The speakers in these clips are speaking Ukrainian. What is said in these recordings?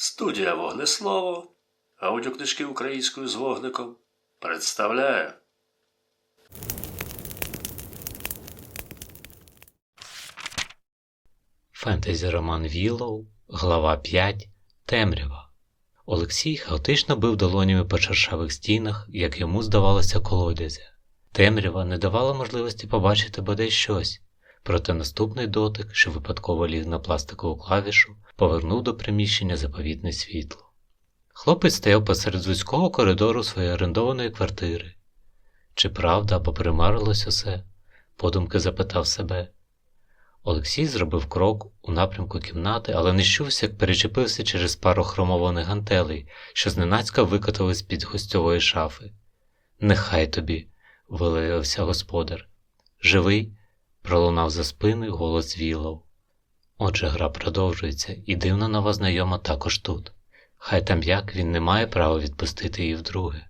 Студія Вогнеслово, аудіокнижки українською з вогником представляє. Фентезі роман Віллоу, глава 5. Темрява. Олексій хаотично бив долонями по шершавих стінах, як йому здавалося колодязя. Темрява не давала можливості побачити бодай щось, проте наступний дотик, що випадково ліг на пластикову клавішу, повернув до приміщення заповітне світло. Хлопець стояв посеред вузького коридору своєї орендованої квартири. Чи правда або примарилось усе? подумки запитав себе. Олексій зробив крок у напрямку кімнати, але не щувся, як перечепився через пару хромованих гантелей, що зненацька викотили з-під гостьової шафи. Нехай тобі, виливався господар. Живий? Пролунав за спиною голос Вілов. Отже, гра продовжується, і дивна нова знайома також тут. Хай там як він не має права відпустити її вдруге.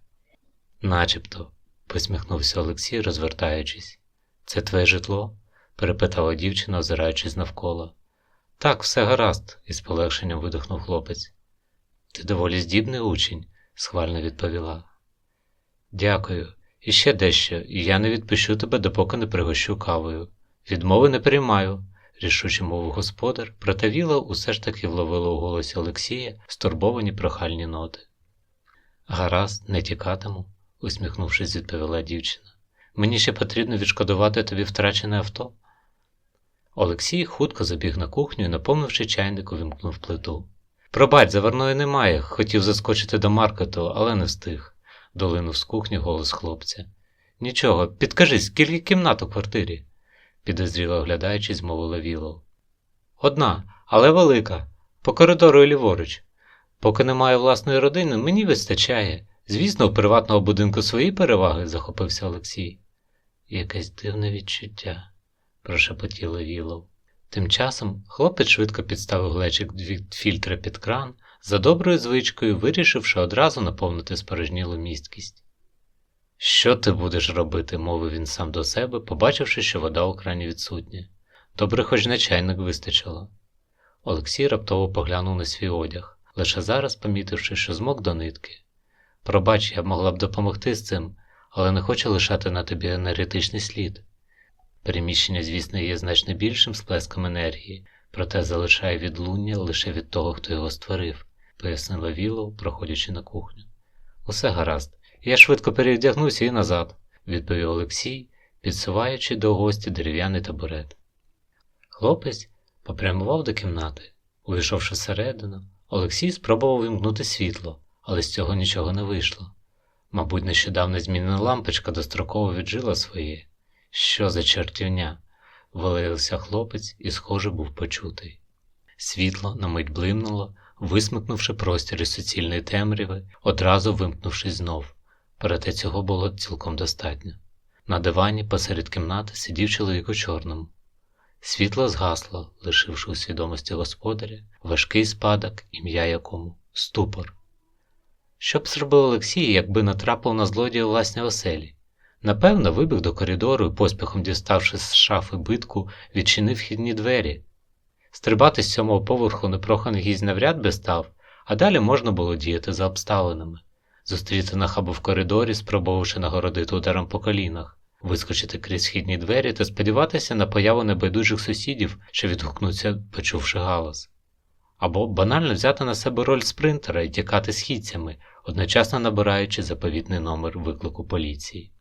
Начебто, посміхнувся Олексій, розвертаючись. Це твоє житло? перепитала дівчина, озираючись навколо. Так, все гаразд, із полегшенням видихнув хлопець. Ти доволі здібний учень, схвально відповіла. Дякую. І ще дещо, я не відпущу тебе, допоки не пригощу кавою. Відмови не приймаю, рішуче мовив господар, проте Віла усе ж таки вловила у голосі Олексія стурбовані прохальні ноти. Гаразд, не тікатиму, усміхнувшись, відповіла дівчина. Мені ще потрібно відшкодувати тобі втрачене авто. Олексій хутко забіг на кухню і, наповнивши чайник, увімкнув плиту. Пробач, заварної немає, хотів заскочити до маркету, але не встиг, долинув з кухні голос хлопця. Нічого, підкажи, скільки кімнат у квартирі? Підозріло оглядаючись, мовила Вілов. Одна, але велика, по коридору і ліворуч. Поки немає власної родини, мені вистачає. Звісно, у приватного будинку свої переваги, захопився Олексій. Якесь дивне відчуття, прошепотіла Вілов. Тим часом хлопець швидко підставив глечик від фільтра під кран, за доброю звичкою вирішивши одразу наповнити спорожнілу місткість. Що ти будеш робити? мовив він сам до себе, побачивши, що вода у крані відсутня. Добре, хоч на чайник вистачило. Олексій раптово поглянув на свій одяг, лише зараз помітивши, що змок до нитки. Пробач, я могла б допомогти з цим, але не хочу лишати на тобі енергетичний слід. Переміщення, звісно, є значно більшим сплеском енергії, проте залишає відлуння лише від того, хто його створив, пояснила Вілов, проходячи на кухню. Усе гаразд. Я швидко перевдягнуся і назад, відповів Олексій, підсуваючи до гості дерев'яний табурет. Хлопець попрямував до кімнати. Увійшовши всередину, Олексій спробував вимкнути світло, але з цього нічого не вийшло. Мабуть, нещодавно змінена лампочка достроково віджила своє. Що за чертівня? вилився хлопець і, схоже, був почутий. Світло на мить блимнуло, висмикнувши простір із суцільної темряви, одразу вимкнувшись знов. Проте цього було цілком достатньо. На дивані посеред кімнати сидів чоловік у чорному. Світло згасло, лишивши у свідомості господаря важкий спадок, ім'я якому ступор. Що б зробив Олексій, якби натрапив на злодія у власній оселі? Напевно, вибіг до коридору і, поспіхом діставши з шафи битку, відчинив вхідні двері. Стрибати з сьомого поверху непроханий гість навряд би став, а далі можна було діяти за обставинами зустріти нахабу в коридорі, спробувавши нагородити ударом по колінах, вискочити крізь східні двері та сподіватися на появу небайдужих сусідів, що відгукнуться, почувши галас. Або банально взяти на себе роль спринтера і тікати східцями, одночасно набираючи заповітний номер виклику поліції.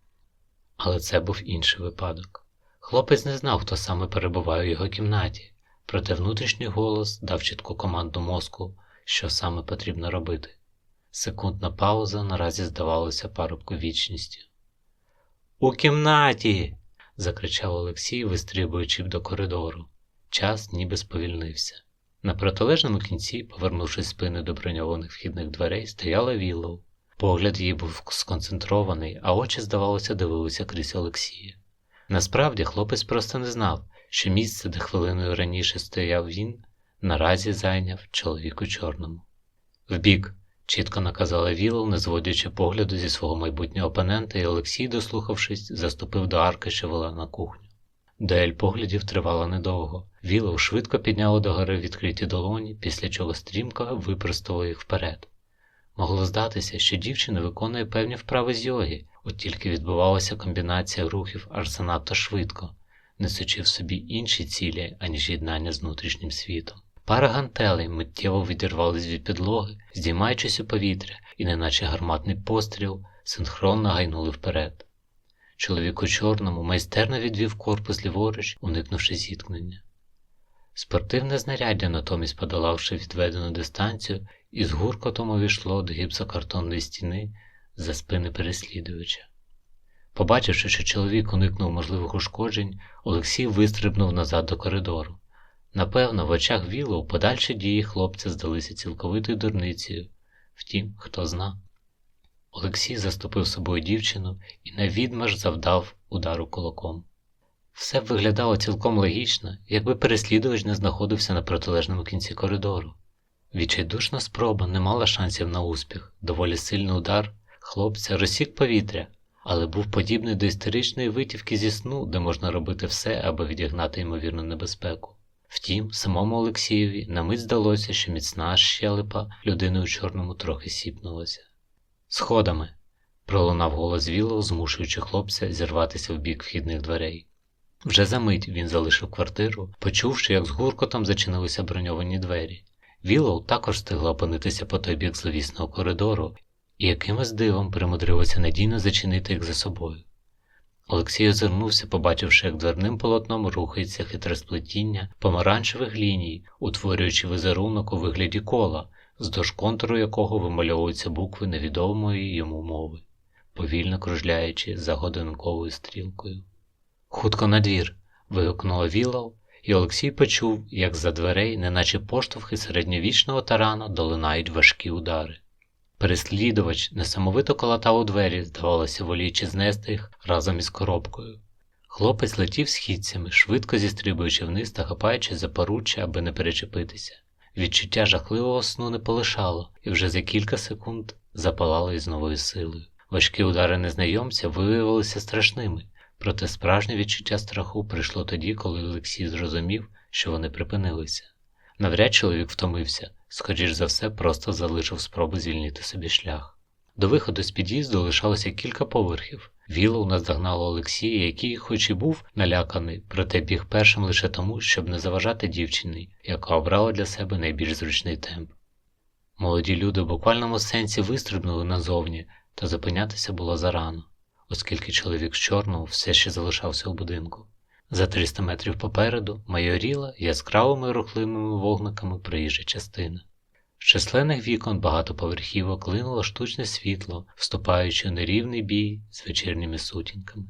Але це був інший випадок. Хлопець не знав, хто саме перебуває у його кімнаті, проте внутрішній голос дав чітку команду мозку, що саме потрібно робити. Секундна пауза наразі здавалася парубку вічністю. У кімнаті. закричав Олексій, вистрибуючи до коридору. Час ніби сповільнився. На протилежному кінці, повернувшись спиною до броньованих вхідних дверей, стояла Віллоу. Погляд її був сконцентрований, а очі, здавалося, дивилися крізь Олексія. Насправді, хлопець просто не знав, що місце, де хвилиною раніше стояв він, наразі зайняв чоловік у чорному. Вбік, чітко наказала Вілл, не зводячи погляду зі свого майбутнього опонента, і Олексій, дослухавшись, заступив до арки, що вела на кухню. Дуель поглядів тривала недовго. Вілоу швидко підняло догори відкриті долоні, після чого стрімко випростало їх вперед. Могло здатися, що дівчина виконує певні вправи з йоги, от тільки відбувалася комбінація рухів аж занадто швидко, несучи в собі інші цілі, аніж єднання з внутрішнім світом. Пара гантелей миттєво відірвались від підлоги, здіймаючись у повітря, і, неначе гарматний постріл, синхронно гайнули вперед. Чоловік у чорному майстерно відвів корпус ліворуч, уникнувши зіткнення. Спортивне знаряддя, натомість подолавши відведену дистанцію, і з гуркотом увійшло до гіпсокартонної стіни за спини переслідувача. Побачивши, що чоловік уникнув можливих ушкоджень, Олексій вистрибнув назад до коридору. Напевно, в очах Вілоу подальші дії хлопця здалися цілковитою дурницею. Втім, хто зна. Олексій заступив собою дівчину і на відмаш завдав удару кулаком. Все б виглядало цілком логічно, якби переслідувач не знаходився на протилежному кінці коридору. Відчайдушна спроба не мала шансів на успіх, доволі сильний удар хлопця розсік повітря, але був подібний до історичної витівки зі сну, де можна робити все, аби відігнати ймовірну небезпеку. Втім, самому Олексієві на мить здалося, що міцна щелепа людини у чорному трохи сіпнулася. Сходами. пролунав голос Віллоу, змушуючи хлопця зірватися в бік вхідних дверей. Вже за мить він залишив квартиру, почувши, як з гуркотом зачинилися броньовані двері. Віллоу також встигла опинитися по той бік зловісного коридору і якимось дивом примудрилася надійно зачинити їх за собою. Олексій озирнувся, побачивши, як дверним полотном рухається хитре сплетіння помаранчевих ліній, утворюючи візерунок у вигляді кола, вздовж контуру якого вимальовуються букви невідомої йому мови, повільно кружляючи за годинковою стрілкою. Хутко на двір!» – вигукнула Віллоу, і Олексій почув, як за дверей, неначе поштовхи середньовічного тарана, долинають важкі удари. Переслідувач несамовито колотав у двері, здавалося, воліючи знести їх разом із коробкою. Хлопець летів східцями, швидко зістрибуючи вниз та хапаючи за поруччя, аби не перечепитися. Відчуття жахливого сну не полишало, і вже за кілька секунд запалало із новою силою. Важкі удари незнайомця виявилися страшними, проте справжнє відчуття страху прийшло тоді, коли Олексій зрозумів, що вони припинилися. Навряд чоловік втомився, скоріш за все, просто залишив спробу звільнити собі шлях. До виходу з під'їзду лишалося кілька поверхів. Вілоу наздогнало Олексія, який, хоч і був наляканий, проте біг першим лише тому, щоб не заважати дівчині, яка обрала для себе найбільш зручний темп. Молоді люди в буквальному сенсі вистрибнули назовні, та зупинятися було зарано, оскільки чоловік з чорного все ще залишався у будинку. За 300 метрів попереду майоріла яскравими рухливими вогниками приїжджа частина. З численних вікон багатоповерхівок клинуло штучне світло, вступаючи у нерівний бій з вечірніми сутінками.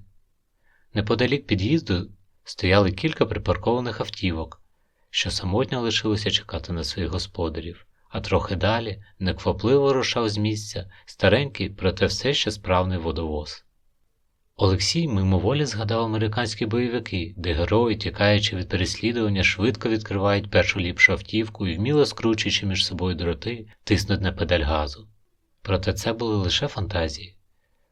Неподалік під'їзду стояли кілька припаркованих автівок, що самотньо лишилося чекати на своїх господарів, а трохи далі неквапливо рушав з місця старенький, проте все ще справний водовоз. Олексій мимоволі згадав американські бойовики, де герої, тікаючи від переслідування, швидко відкривають першу ліпшу автівку і, вміло скручуючи між собою дроти, тиснуть на педаль газу. Проте це були лише фантазії.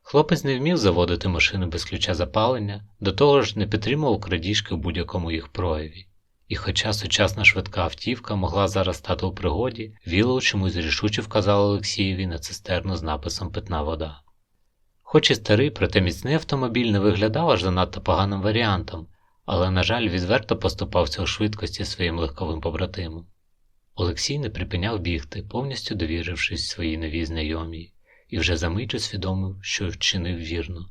Хлопець не вмів заводити машину без ключа запалення, до того ж не підтримував крадіжки в будь-якому їх прояві. І хоча сучасна швидка автівка могла зараз стати у пригоді, Вілоу чомусь рішуче вказала Олексієві на цистерну з написом Питна вода. Хоч і старий, проте міцний автомобіль не виглядав аж занадто поганим варіантом, але, на жаль, відверто поступався у швидкості своїм легковим побратимам. Олексій не припиняв бігти, повністю довірившись своїй новій знайомій, і вже за мить усвідомив, що вчинив вірно.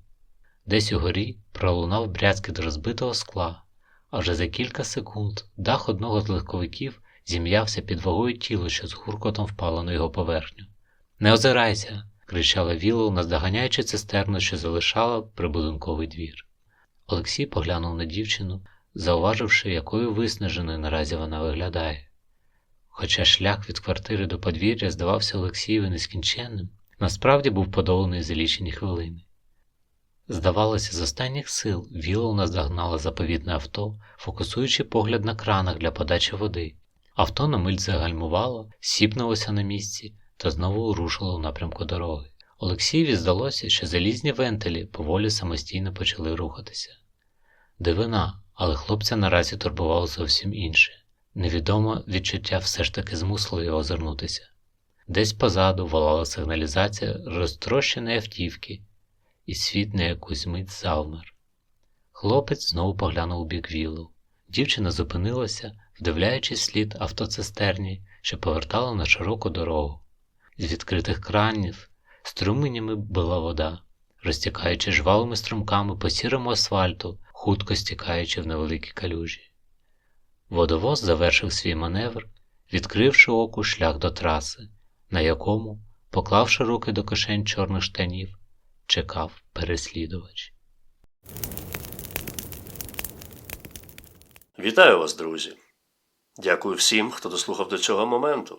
Десь угорі пролунав брязкіт розбитого скла, а вже за кілька секунд дах одного з легковиків зім'явся під вагою тіла, що з гуркотом впало на його поверхню. Не озирайся! Кричала Вілоу, наздоганяючи цистерну, що залишала прибудинковий двір. Олексій поглянув на дівчину, зауваживши, якою виснаженою наразі вона виглядає. Хоча шлях від квартири до подвір'я здавався Олексієві нескінченним, насправді був подоланий за лічені хвилини. Здавалося, з останніх сил Вілоу наздогнала заповітне авто, фокусуючи погляд на кранах для подачі води. Авто на мить загальмувало, сіпнулося на місці та знову рушило у напрямку дороги. Олексієві здалося, що залізні вентилі поволі самостійно почали рухатися. Дивина, Але хлопця наразі турбувало зовсім інше. Невідоме відчуття все ж таки змусило його озирнутися. Десь позаду волала сигналізація розтрощеної автівки, і світ на якусь мить завмер. Хлопець знову поглянув у бік віллу. Дівчина зупинилася, вдивляючись слід автоцистерні, що повертала на широку дорогу. З відкритих кранів струменями била вода, розтікаючи жвавими струмками по сірому асфальту, хутко стікаючи в невеликі калюжі. Водовоз завершив свій маневр, відкривши оку шлях до траси, на якому, поклавши руки до кишень чорних штанів, чекав переслідувач. Вітаю вас, друзі! Дякую всім, хто дослухав до цього моменту.